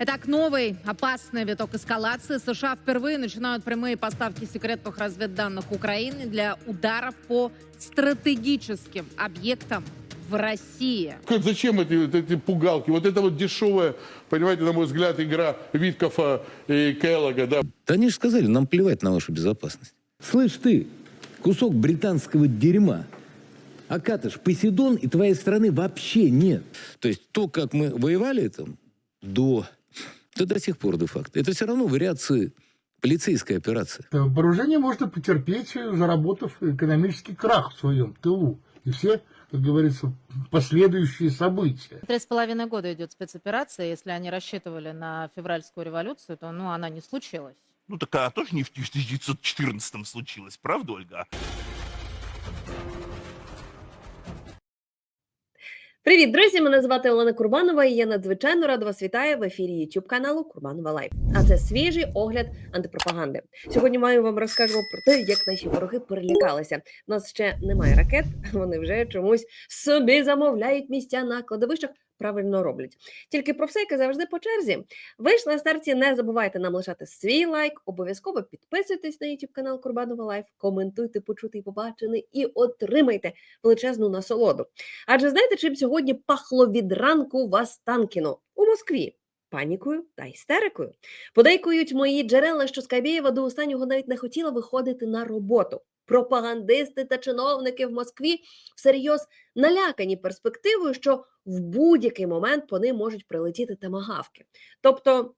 Итак, новый опасный виток эскалации. США впервые начинают прямые поставки секретных разведданных Украины для ударов по стратегическим объектам в России. Как- Зачем эти, вот эти пугалки? Вот это вот дешевая, понимаете, на мой взгляд, игра Виткофа и Келлога, да. Да они же сказали, нам плевать на вашу безопасность. Слышь ты, кусок британского дерьма. Акатыш, Посейдон и твоей страны вообще нет. То есть то, как мы воевали там до, то до сих пор де-факто. Это все равно вариации полицейской операции. Э, Вооружение можно потерпеть, э, заработав экономический крах в своем тылу. И все, как говорится, последующие события. Три с половиной года идет спецоперация. Если они рассчитывали на февральскую революцию, то ну, она не случилась. Ну, так она тоже не в 1914 случилась, правда, Ольга? Привіт, друзі! Мене звати Олена Курбанова, і я надзвичайно рада вас вітаю в ефірі YouTube каналу Курбанова Лайф. А це свіжий огляд антипропаганди. Сьогодні маю вам розкажемо про те, як наші вороги перелякалися. У нас ще немає ракет, вони вже чомусь собі замовляють місця на кладовищах. Правильно роблять. Тільки про все, як завжди по черзі. Ви ж на старті не забувайте нам лишати свій лайк, обов'язково підписуйтесь на YouTube канал Курбанова Лайф, коментуйте, почути і побачене, і отримайте величезну насолоду. Адже знаєте, чим сьогодні пахло від ранку в Останкіно у Москві? Панікою та істерикою. Подейкують мої джерела, що Скабєєва до останнього навіть не хотіла виходити на роботу. Пропагандисти та чиновники в Москві всерйоз налякані перспективою, що в будь-який момент по ним можуть прилетіти тамагавки. Тобто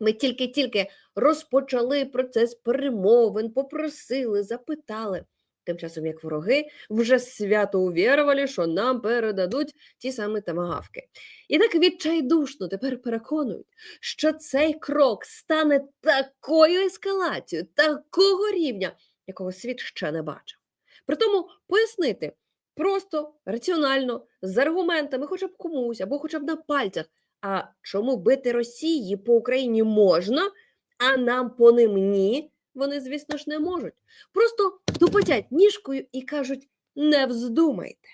ми тільки-тільки розпочали процес перемовин, попросили, запитали. Тим часом, як вороги вже свято увірували, що нам передадуть ті самі тамагавки. І так відчайдушно тепер переконують, що цей крок стане такою ескалацією, такого рівня, якого світ ще не бачив. Притому пояснити просто, раціонально, з аргументами, хоча б комусь, або хоча б на пальцях. А чому бити Росії по Україні можна, а нам по ним ні? Вони, звісно ж, не можуть. Просто тупотять ніжкою і кажуть: не вздумайте.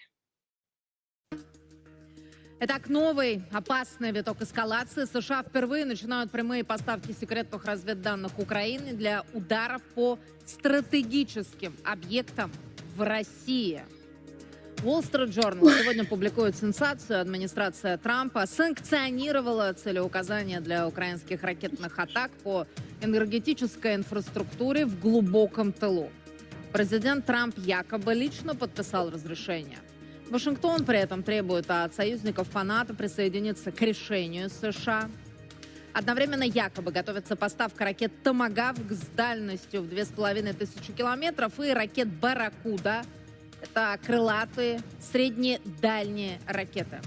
Итак, новый опасный виток эскалации. США впервые начинают прямые поставки секретных разведданных Украины для ударов по стратегическим объектам в России. Wall Street Journal сегодня публикует сенсацию. Администрация Трампа санкционировала целеуказания для украинских ракетных атак по энергетической инфраструктуре в глубоком тылу. Президент Трамп якобы лично подписал разрешение. Вашингтон при этом требует от союзников по НАТО присоединиться к решению США. Одновременно якобы готовится поставка ракет «Томагавк» с дальностью в 2500 километров и ракет «Барракуда». Это крылатые средне-дальние ракеты.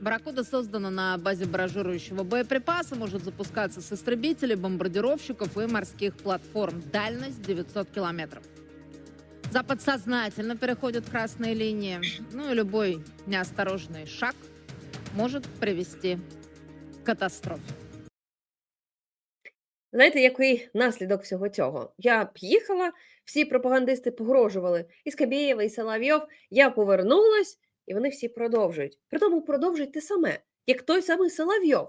«Барракуда» создана на базе баражирующего боеприпаса, может запускаться с истребителей, бомбардировщиков и морских платформ. Дальность 900 километров. Запад сознательно переходит красные линии. Ну и любой неосторожный шаг может привести к катастрофе. Знаєте, який наслідок всього цього? Я б їхала, всі пропагандисти погрожували і Скабєєва, і Соловйов. Я повернулась, і вони всі продовжують. Притому продовжують те саме, як той самий Соловйов.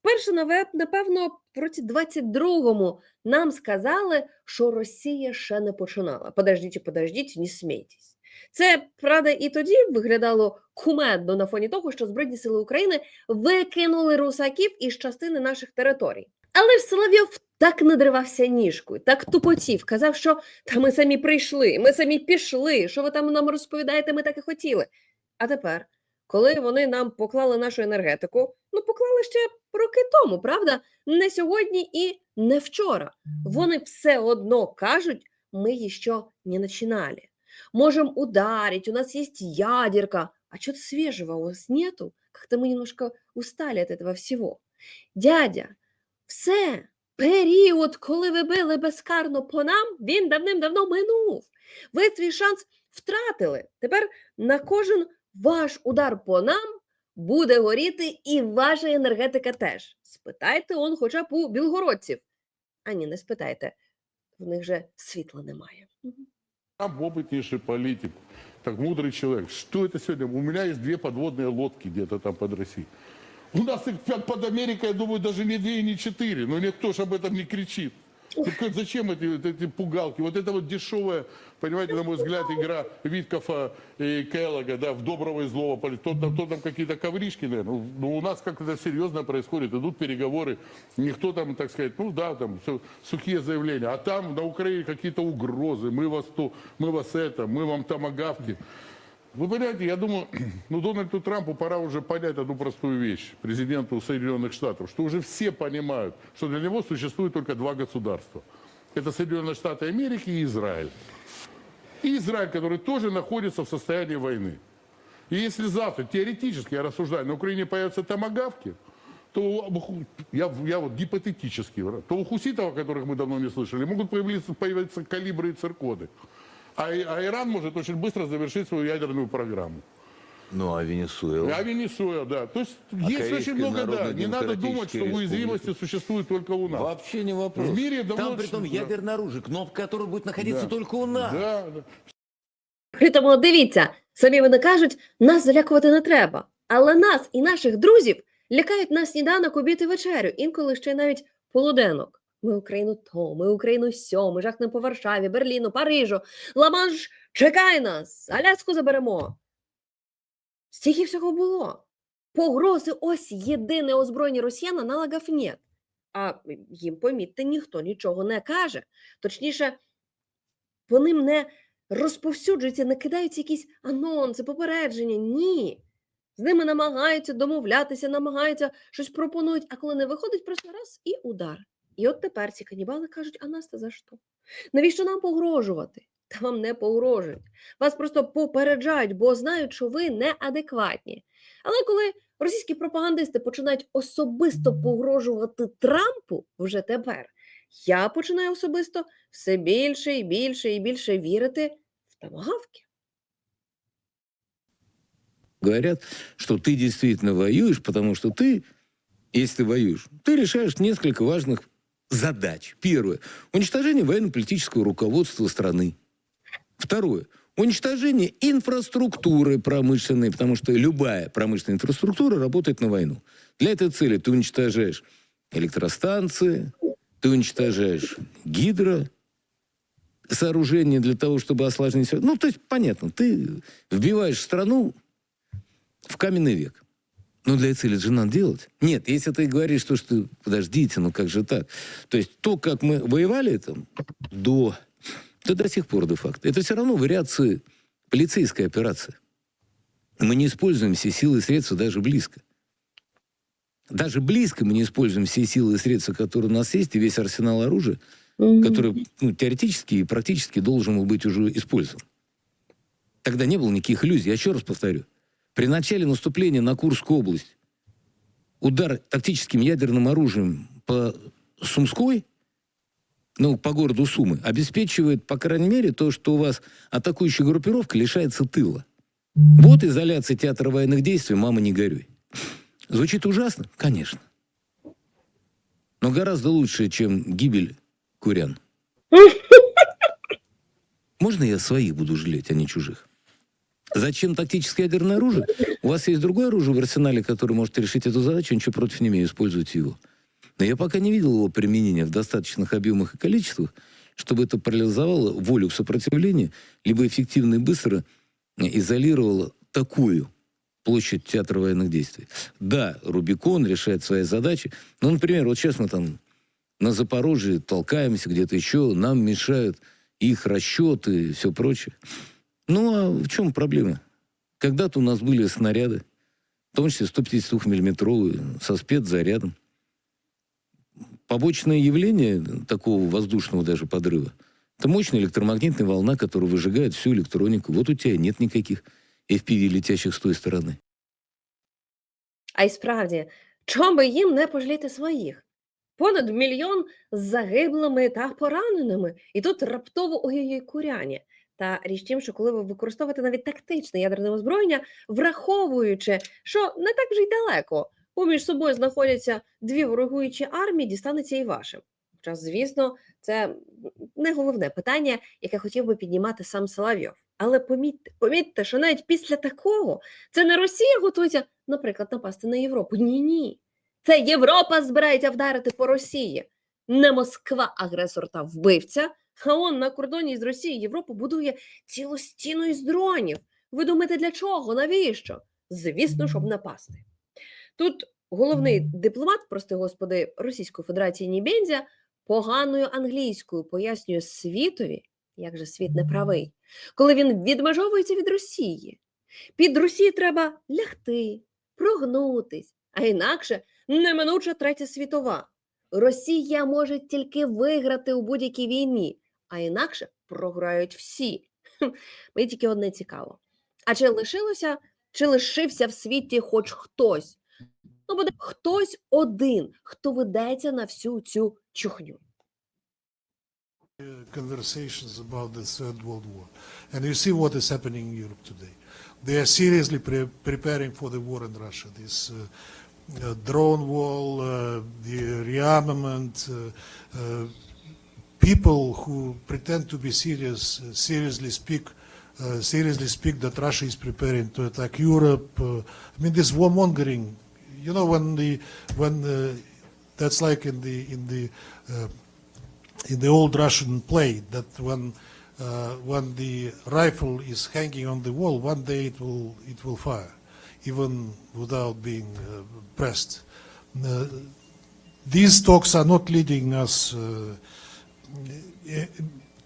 Вперше, напевно, в році 22-му нам сказали, що Росія ще не починала. Подождіть, подождіть, не смійтесь. Це, правда, і тоді виглядало кумедно на фоні того, що Збройні сили України викинули русаків із частини наших територій. Але ж Соловйов так надривався ніжкою, так тупотів, казав, що та ми самі прийшли, ми самі пішли, що ви там нам розповідаєте, ми так і хотіли. А тепер, коли вони нам поклали нашу енергетику, ну поклали ще роки тому, правда? Не сьогодні і не вчора. Вони все одно кажуть, ми ще не починали. Можем ударить, у нас есть ядерка. А что-то свежего у вас нету. Как-то мы немножко устали от этого всего. Дядя, все, період, коли ви били безкарно по нам, він давним-давно минув. Ви свій шанс втратили. Тепер на кожен ваш удар по нам буде горіти і ваша енергетика теж. Спитайте он хоча б у білгородців. А ні, не спитайте. В них же світла немає. Мгм. Трамп опытнейший политик, так мудрый человек. Что это сегодня? У меня есть две подводные лодки где-то там под Россией. У нас их пят- под Америкой, я думаю, даже не две и не четыре. Но никто же об этом не кричит. Так зачем эти, эти пугалки? Вот это вот дешевая, понимаете, на мой взгляд, игра Виткофа и Келлога, да, в доброго и злого. То там, то там какие-то ковришки, наверное. Ну, у нас как-то серьезно происходит. Идут переговоры. Никто там, так сказать, ну да, там всё, сухие заявления. А там на Украине какие-то угрозы. Мы вас то, мы вас это, мы вам томагавки. Вы понимаете, я думаю, ну Дональду Трампу пора уже понять одну простую вещь, президенту Соединенных Штатов, что уже все понимают, что для него существует только два государства. Это Соединенные Штаты Америки и Израиль. И Израиль, который тоже находится в состоянии войны. И если завтра, теоретически, я рассуждаю, на Украине появятся томагавки, то я, я вот гипотетически, то у хуситов, о которых мы давно не слышали, могут появиться, появиться калибры и циркоды. А, И- а Иран может очень быстро завершить свою ядерную программу. Ну, а Венесуэла? А Венесуэла, да. То есть есть Корейская очень много, да. Не надо думать, что Народно-Демократическая уязвимости существуют только у нас. Вообще не вопрос. В мире давно Там, при том, да. ядерное оружие, кнопка которой будет находиться Да. только у нас. Да, да. При тому, дивіться, самі вони кажуть, нас залякувати не треба. Але нас і наших друзів лякають на сніданок, обід і вечерю, інколи ще й навіть полуденок. Ми Україну то, ми Україну сьо, ми жахнемо по Варшаві, Берліну, Парижу. Ла-Манш чекай нас, Аляску заберемо. Стільки всього було. Погрози ось єдине озброєння росіян аналогів нет. А їм, помітьте, ніхто нічого не каже. Точніше, по ним не розповсюджуються, не кидаються якісь анонси, попередження. Ні. З ними намагаються домовлятися, намагаються щось пропонують, а коли не виходить, просто раз і удар. І от тепер ці канібали кажуть, а нас та за що? Навіщо нам погрожувати? Та вам не погрожують. Вас просто попереджають, бо знають, що ви неадекватні. Але коли російські пропагандисти починають особисто погрожувати Трампу вже тепер, я починаю особисто все більше і більше і більше вірити в тамагавки. Говорят, что ты действительно воюешь, потому что ты, если ты воюешь, ты решаешь несколько важных задач. Первое. Уничтожение военно-политического руководства страны. Второе. Уничтожение инфраструктуры промышленной, потому что любая промышленная инфраструктура работает на войну. Для этой цели ты уничтожаешь электростанции, ты уничтожаешь гидро, сооружения для того, чтобы осложнить... Ну, то есть, понятно, ты вбиваешь страну в каменный век. Но для цели же надо делать. Нет, если ты говоришь, что, что подождите, ну как же так? То есть то, как мы воевали там до... то до сих пор де-факто. Это все равно вариации полицейской операции. Мы не используем все силы и средства даже близко. Даже близко мы не используем все силы и средства, которые у нас есть, и весь арсенал оружия, который ну, теоретически и практически должен был быть уже использован. Тогда не было никаких иллюзий. Я еще раз повторю. При начале наступления на Курскую область удар тактическим ядерным оружием по Сумской, ну, по городу Сумы, обеспечивает, по крайней мере, то, что у вас атакующая группировка лишается тыла. Вот изоляция театра военных действий, мама, не горюй. Звучит ужасно? Конечно. Но гораздо лучше, чем гибель курян. Можно я своих буду жалеть, а не чужих? Зачем тактическое ядерное оружие? У вас есть другое оружие в арсенале, которое может решить эту задачу, ничего против не имею, используйте его. Но я пока не видел его применения в достаточных объемах и количествах, чтобы это парализовало волю к сопротивлению, либо эффективно и быстро изолировало такую площадь театра военных действий. Да, Рубикон решает свои задачи. Ну, например, вот сейчас мы там на Запорожье толкаемся где-то еще, нам мешают их расчеты и все прочее. Ну, а в чем проблема? Когда-то у нас были снаряды, в том числе 152-миллиметровые, со спецзарядом. Побочное явление такого воздушного даже подрыва – это мощная электромагнитная волна, которая выжигает всю электронику. Вот у тебя нет никаких FPV, летящих с той стороны. А й справді, чому би їм не пожаліти своїх? Понад мільйон з загиблими та пораненими. І тут раптово ой-ой-ой куряні. Та річ тим, що коли ви використовуєте навіть тактичне ядерне озброєння, враховуючи, що не так вже й далеко, поміж собою знаходяться дві ворогуючі армії, дістанеться і вашим. Хоча, звісно, це не головне питання, яке хотів би піднімати сам Соловйов. Але помітьте, помітьте, що навіть після такого це не Росія готується наприклад, напасти на Європу. Ні, ні. Це Європа збирається вдарити по Росії. Не Москва агресор та вбивця. А он на кордоні з Росією Європа будує цілу стіну із дронів. Ви думаєте, для чого? Навіщо? Звісно, щоб напасти. Тут головний дипломат, прости господи, Російської Федерації Нібензя поганою англійською пояснює світові, як же світ не правий, коли він відмежовується від Росії. Під Росію треба лягти, прогнутись, а інакше неминуча третя світова. Росія може тільки виграти у будь-якій війні, а інакше програють всі. Мені тільки одне цікаво. А чи лишилося, чи лишився в світі хоч хтось? Ну, буде хтось один, хто ведеться на всю цю чухню. conversations about the Third World War. And you see what is happening in Europe today. They are seriously pre- preparing for the war in Russia. This uh, uh, drone wall, uh, the rearmament, uh, uh, people who pretend to be serious uh, seriously speak. Uh, seriously speak that Russia is preparing to attack Europe. Uh, I mean, this warmongering. You know, when the when uh, that's like in the in the in the old Russian play that when uh, when the rifle is hanging on the wall, one day it will it will fire, even without being uh, pressed. Uh, these talks are not leading us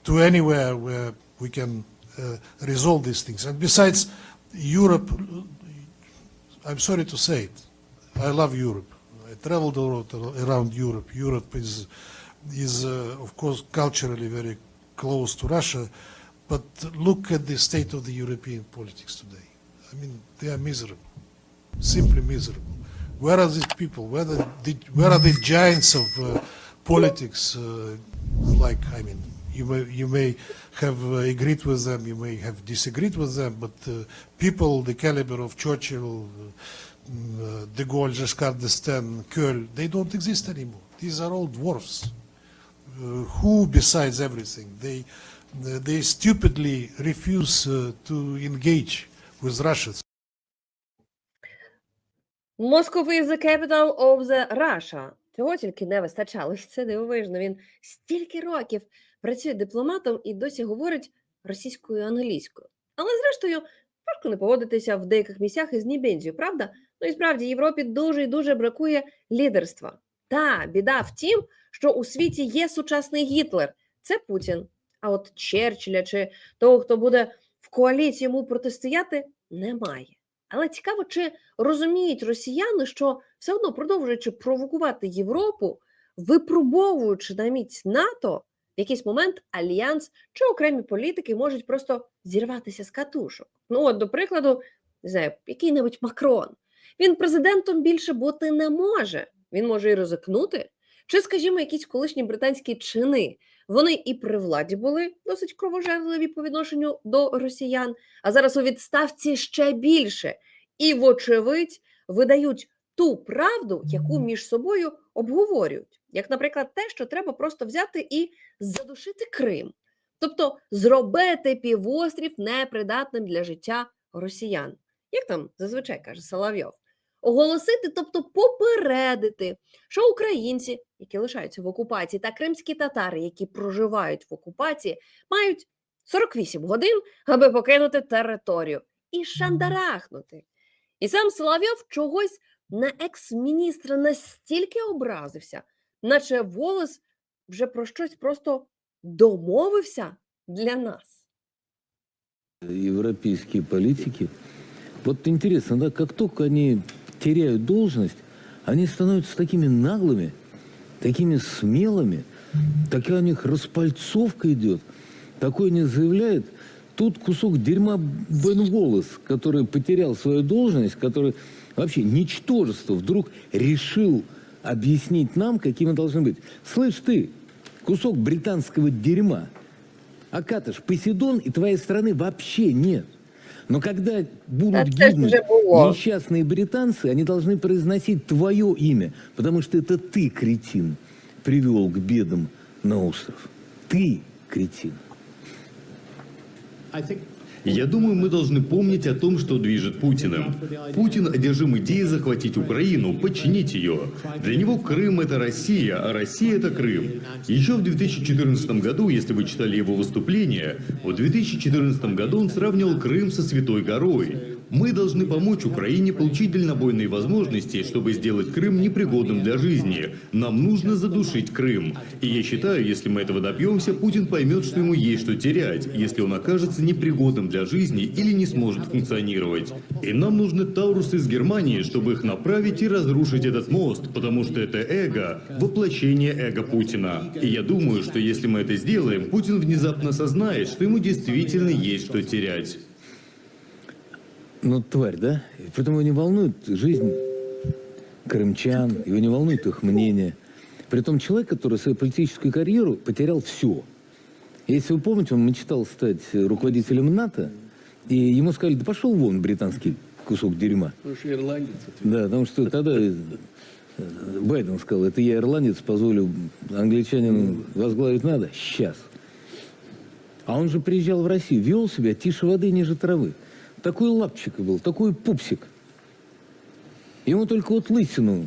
to anywhere where we can uh, resolve these things. And besides, Europe, I'm sorry to say it, I love Europe. I traveled a lot around Europe. Europe is is, uh, of course, culturally very close to Russia, but look at the state of the European politics today. I mean, they are miserable, simply miserable. Where are these people? Where, are the, where are the giants of uh, politics? Like, I mean, you may, you may have uh, agreed with them, you may have disagreed with them, but uh, people the caliber of Churchill, mm, uh, De Gaulle, Giscard d'Estaing, Kohl, they don't exist anymore. These are all dwarfs uh, who besides everything they they stupidly refuse uh, to engage with Russia. Moscow is the capital of the Russia. Цього тільки не вистачало. І Це дивовижно. Він стільки років працює дипломатом і досі говорить російською і англійською. Але зрештою, важко не поводитися в деяких місцях із Нібензію, правда? Ну і справді Європі дуже і дуже бракує лідерства. Та біда в тім, що у світі є сучасний Гітлер. Це Путін. А от Черчилля чи того, хто буде в коаліції йому протистояти, немає. Але цікаво, чи розуміють росіяни, що все одно продовжуючи провокувати Європу, випробовуючи на міць НАТО, в якийсь момент альянс чи окремі політики можуть просто зірватися з катушок. Ну, от, до прикладу, не знаю, який-небудь Макрон. Він президентом більше бути не може. Він може і ризикнути. Чи, скажімо, якісь колишні британські чини. Вони і при владі були досить кровожерливі по відношенню до росіян, а зараз у відставці ще більше. І, вочевидь, видають ту правду, яку між собою обговорюють. Як, наприклад, те, що треба просто взяти і задушити Крим, тобто зробити півострів непридатним для життя росіян. Як там зазвичай каже Соловйов? Оголосити, тобто попередити, що українці, які лишаються в окупації, та кримські татари, які проживають в окупації, мають 48 годин, аби покинути територію і шандарахнути. І сам Соловйов чогось на екс-міністра настільки образився, наче волос вже про щось просто домовився для нас. Европейские политики. Вот интересно, да, как только они теряют должность, они становятся такими наглыми, такими смелыми, такая у них распальцовка идет. Такое они заявляют. Тут кусок дерьма Бен Волос, который потерял свою должность, который вообще ничтожество, вдруг решил объяснить нам, какими мы должны быть. Слышь ты, кусок британского дерьма, Акатыш, Посейдон и твоей страны вообще нет. Но когда будут это гибнуть несчастные британцы, они должны произносить твое имя, потому что это ты, кретин, привел к бедам на остров. Ты, кретин. I think Я думаю, мы должны помнить о том, что движет Путиным. Путин одержим идеей захватить Украину, подчинить ее. Для него Крым – это Россия, а Россия – это Крым. Еще в 2014 году, если вы читали его выступление, в 2014 году он сравнивал Крым со Святой горой. Мы должны помочь Украине получить дальнобойные возможности, чтобы сделать Крым непригодным для жизни. Нам нужно задушить Крым. И я считаю, если мы этого добьемся, Путин поймет, что ему есть что терять, если он окажется непригодным для жизни или не сможет функционировать. И нам нужны Таурусы из Германии, чтобы их направить и разрушить этот мост, потому что это эго, воплощение эго Путина. И я думаю, что если мы это сделаем, Путин внезапно осознает, что ему действительно есть что терять. Ну, тварь, да? Притом его не волнует жизнь крымчан, его не волнует их мнение. Притом человек, который свою политическую карьеру потерял все. Если вы помните, он мечтал стать руководителем НАТО, и ему сказали, да пошел вон, британский кусок дерьма. Да, потому что тогда э, Байден сказал, это я ирландец, позволю англичанину возглавить надо. Сейчас. А он же приезжал в Россию, вел себя тише воды, ниже травы. Такой лапчик был, такой пупсик. Ему только вот лысину.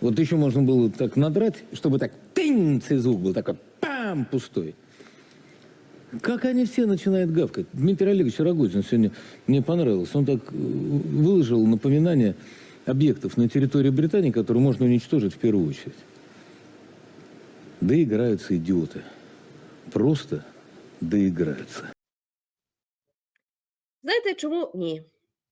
Вот еще можно было так надрать, чтобы так тынь, звук был такой пам, пустой. Как они все начинают гавкать. Дмитрий Олегович Рогозин сегодня мне понравился. Он так э, выложил напоминание объектов на территории Британии, которые можно уничтожить в первую очередь. Доиграются идиоты. Просто доиграются. Знаєте, чому ні?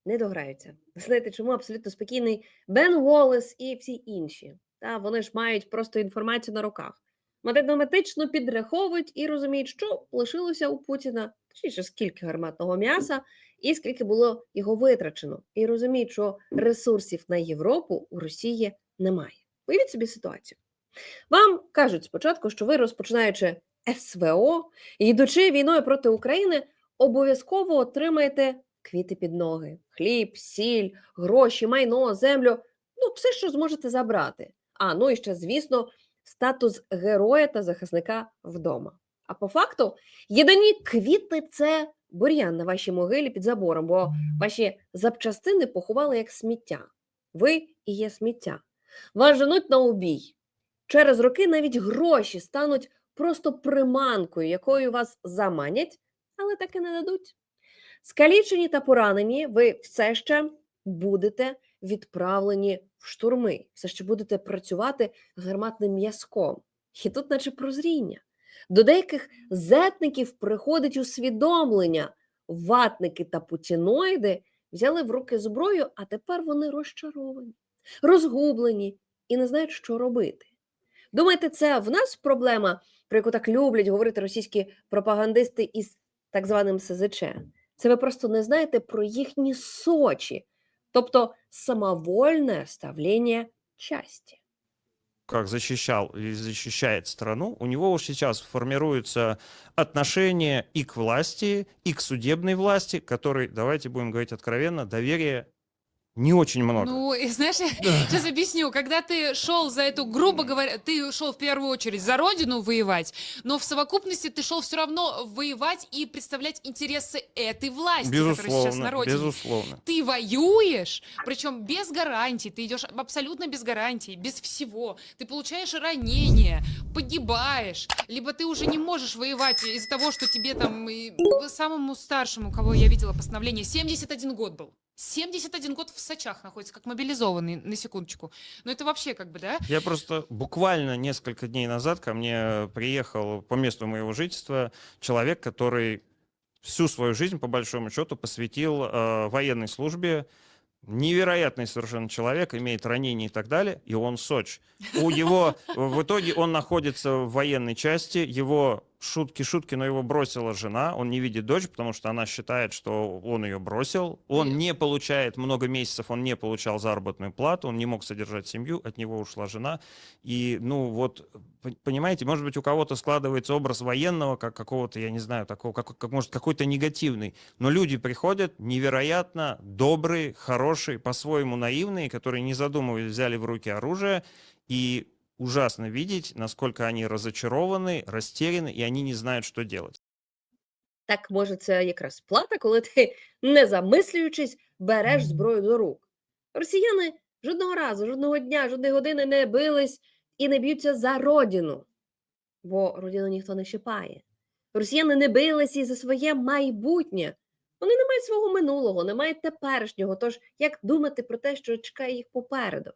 Не дограються. Знаєте, чому абсолютно спокійний Бен Уоллес і всі інші? Та вони ж мають просто інформацію на руках. Математично підраховують і розуміють, що лишилося у Путіна, точніше, скільки гарматного м'яса, і скільки було його витрачено. І розуміють, що ресурсів на Європу у Росії немає. Уявіть собі ситуацію. Вам кажуть спочатку, що ви розпочинаючи СВО йдучи війною проти України, обов'язково отримаєте квіти під ноги, хліб, сіль, гроші, майно, землю, ну, все, що зможете забрати. А ну і ще, звісно, статус героя та захисника вдома. А по факту, єдині квіти це бур'ян на вашій могилі під забором, бо ваші запчастини поховали як сміття. Ви і є сміття. Вас женуть на убій. Через роки навіть гроші стануть просто приманкою, якою вас заманять, але так і не дадуть. Скалічені та поранені, ви все ще будете відправлені в штурми, все ще будете працювати гарматним м'язком. І тут, наче прозріння. До деяких зетників приходить усвідомлення. Ватники та путіноїди взяли в руки зброю, а тепер вони розчаровані, розгублені і не знають, що робити. Думаєте, це в нас проблема, про яку так люблять говорити російські пропагандисти із так званим СЗЧ? Це ви просто не знаєте про їхні сочі, тобто самовольне ставлення часті. как защищал и защищает страну, у него уж сейчас формируются отношение и к власти, и к судебной власти, которой, давайте будем говорить откровенно, доверия не очень много. Ну, и знаешь, я сейчас объясню. Когда ты шел за эту, грубо говоря, ты шел в первую очередь за родину воевать, но в совокупности ты шел все равно воевать и представлять интересы этой власти, которая сейчас на безусловно, родине. безусловно. Ты воюешь, причем без гарантий, ты идешь абсолютно без гарантий, без всего. Ты получаешь ранения, погибаешь, либо ты уже не можешь воевать из-за того, что тебе там и самому старшему, кого я видела постановление, 71 год был. 71 год в Сочах находится, как мобилизованный, на секундочку. Но это вообще как бы, да? Я просто буквально несколько дней назад ко мне приехал по месту моего жительства человек, который всю свою жизнь, по большому счету, посвятил э, военной службе. Невероятный совершенно человек, имеет ранения и так далее, и он Соч. У его, в итоге он находится в военной части, его шутки-шутки, но его бросила жена, он не видит дочь, потому что она считает, что он ее бросил. Он не получает много месяцев, он не получал заработную плату, он не мог содержать семью, от него ушла жена. И, ну, вот, понимаете, может быть, у кого-то складывается образ военного, как какого-то, я не знаю, такого, как, как может, какой-то негативный. Но люди приходят невероятно добрые, хорошие, по-своему наивные, которые, не задумываясь, взяли в руки оружие и ужасно видеть, насколько они разочарованы, растеряны, и они не знают, что делать. Так, може, це якраз плата, коли ти, не замислюючись, береш зброю до рук. Росіяни жодного разу, жодного дня, жодної години не бились і не б'ються за родину, бо родину ніхто не чіпає. Росіяни не бились і за своє майбутнє. Вони не мають свого минулого, не мають теперішнього. Тож як думати про те, що чекає їх попереду?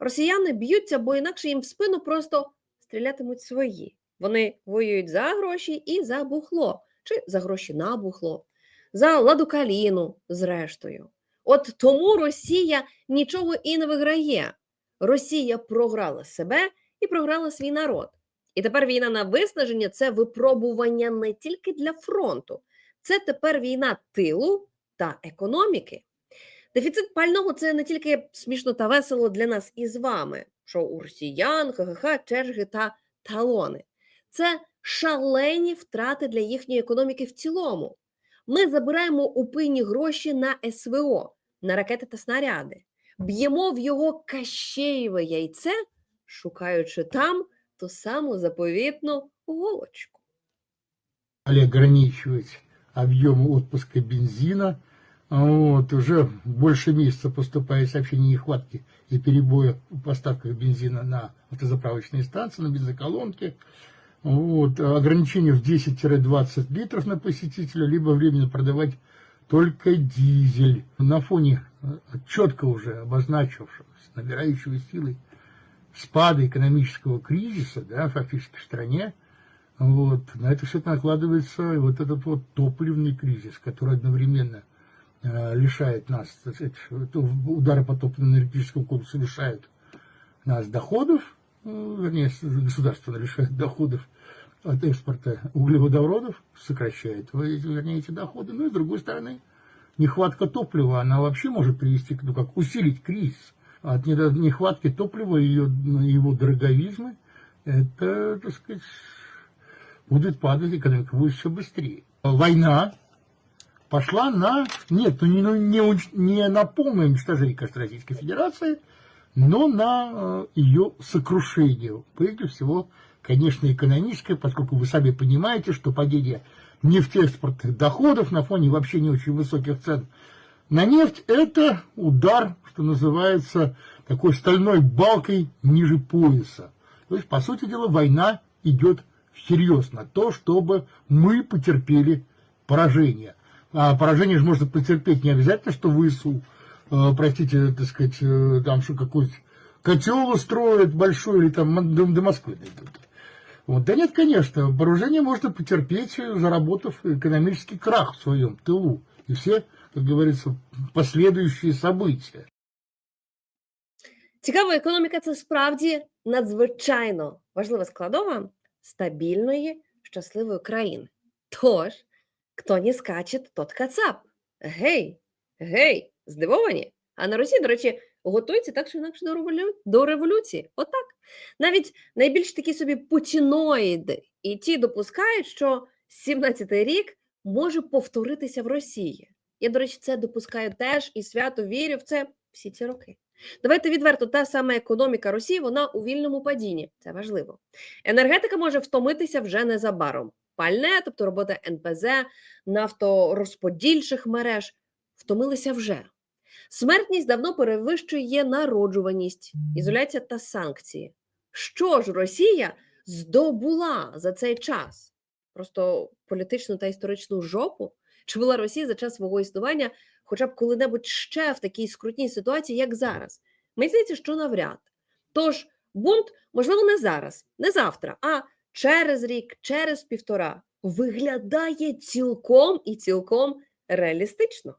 Росіяни б'ються, бо інакше їм в спину просто стрілятимуть свої. Вони воюють за гроші і за бухло, чи за гроші на бухло, за ладу каліну, зрештою. От тому Росія нічого і не виграє. Росія програла себе і програла свій народ. І тепер війна на виснаження це випробування не тільки для фронту, це тепер війна тилу та економіки. Дефіцит пального це не тільки смішно та весело для нас із вами, що у росіян, ха-ха-ха, черги та талони. Це шалені втрати для їхньої економіки в цілому. Ми забираємо у пині гроші на СВО, на ракети та снаряди, б'ємо в його кащеєве яйце, шукаючи там ту саму заповітну голочку. Стали ограничивать объемы отпуска бензина. Вот, уже больше месяца поступает сообщение нехватки и перебоя в поставках бензина на автозаправочные станции, на бензоколонки. Вот, ограничение в 10-20 литров на посетителя, либо временно продавать только дизель. На фоне четко уже обозначившегося, набирающего силы спада экономического кризиса, да, фактически в стране, вот, на это все накладывается вот этот вот топливный кризис, который одновременно э, лишает нас, удары по топливно-энергетическому комплексу лишают нас доходов, э, вернее, государство лишает доходов от экспорта углеводородов, сокращает, вернее, эти доходы. Ну и с другой стороны, нехватка топлива, она вообще может привести, ну как, усилить кризис. От нехватки топлива и его дороговизмы, это, так сказать, будет падать, экономика будет все быстрее. Война пошла на, нет, ну не, ну, не, не на полное уничтожение, кажется, Российской Федерации, но на э, ее сокрушение. Прежде всего, конечно, экономическое, поскольку вы сами понимаете, что падение нефтеэкспортных доходов на фоне вообще не очень высоких цен на нефть – это удар, что называется, такой стальной балкой ниже пояса. То есть, по сути дела, война идет всерьез на то, чтобы мы потерпели поражение. А поражение же можно потерпеть не обязательно, что ВСУ, э, простите, так сказать, э, там что какой-то котел устроят большой или там м- до, до Москвы дойдут. Вот. Да нет, конечно, поражение можно потерпеть, э, заработав экономический крах в своем тылу. И все, как говорится, последующие события. Цікаво, економіка це справді надзвичайно важлива складова стабільної, щасливої країни. Тож, хто не скаче, тот кацап. Гей, гей, здивовані? А на Росії, до речі, готуються так чи інакше до, револю... до революції. Отак. Навіть найбільш такі собі путіноїди і ті допускають, що 17-й рік може повторитися в Росії. Я, до речі, це допускаю теж і свято вірю в це всі ці роки. Давайте відверто, та сама економіка Росії, вона у вільному падінні. Це важливо. Енергетика може втомитися вже незабаром. Пальне, тобто робота НПЗ, нафторозподільчих мереж, втомилися вже. Смертність давно перевищує народжуваність, ізоляція та санкції. Що ж Росія здобула за цей час? Просто політичну та історичну жопу? Чи була Росія за час свого існування хоча б коли-небудь ще в такій скрутній ситуації, як зараз? Мені здається, що навряд. Тож бунт, можливо, не зараз, не завтра, а через рік, через півтора виглядає цілком і цілком реалістично.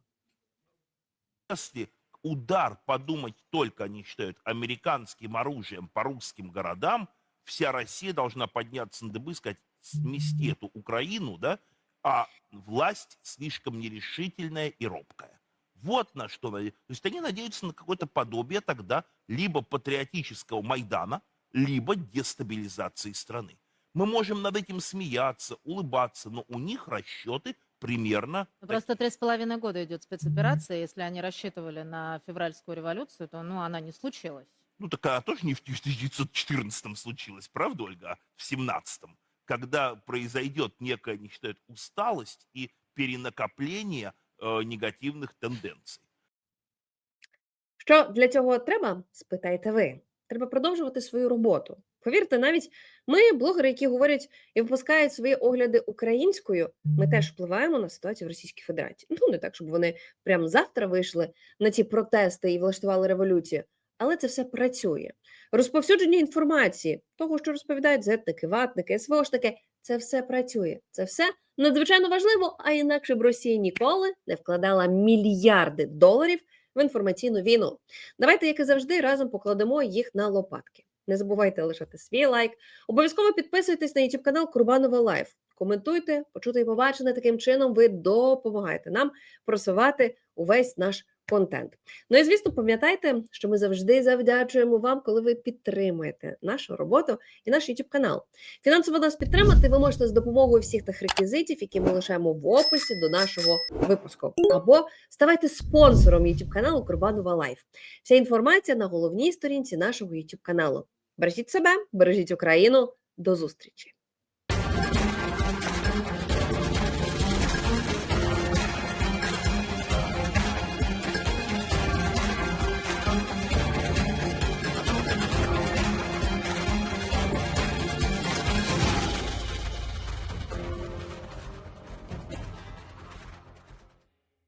Если удар, подумать только, они считают, американским оружием по русским городам, вся Россия должна подняться на дыбы и сказать, смести эту Украину, да, а власть слишком нерешительная и робкая. Вот на что наде- То есть они надеются на какое-то подобие тогда либо патриотического Майдана, либо дестабилизации страны. Мы можем над этим смеяться, улыбаться, но у них расчеты примерно Ну, Просто три с половиной года идет спецоперация. Если они рассчитывали на февральскую революцию, то ну, она не случилась. Ну, так она тоже не в 1914 случилась, правда, Ольга, а в 17 когда произойдет некая, они считают, усталость и перенакопление э, негативных тенденций. Що для цього треба? Спитайте ви. Треба продовжувати свою роботу. Повірте, навіть ми, блогери, які говорять і випускають свої огляди українською, ми теж впливаємо на ситуацію в Російській Федерації. Ну не так, щоб вони прямо завтра вийшли на ці протести і влаштували революцію. Але це все працює. Розповсюдження інформації, того, що розповідають зетники, ватники, СВОшники, це все працює. Це все надзвичайно важливо, а інакше б Росія ніколи не вкладала мільярди доларів в інформаційну війну. Давайте, як і завжди, разом покладемо їх на лопатки. Не забувайте лишати свій лайк. Обов'язково підписуйтесь на YouTube канал Курбанова Лайф. Коментуйте, почути і побачене. Таким чином ви допомагаєте нам просувати увесь наш контент. Ну і звісно, пам'ятайте, що ми завжди завдячуємо вам, коли ви підтримуєте нашу роботу і наш YouTube канал. Фінансово нас підтримати ви можете з допомогою всіх тих реквізитів, які ми лишаємо в описі до нашого випуску, або ставайте спонсором YouTube каналу Курбанова Лайф. Вся інформація на головній сторінці нашого YouTube каналу. Бережіть себе, бережіть Україну. До зустрічі!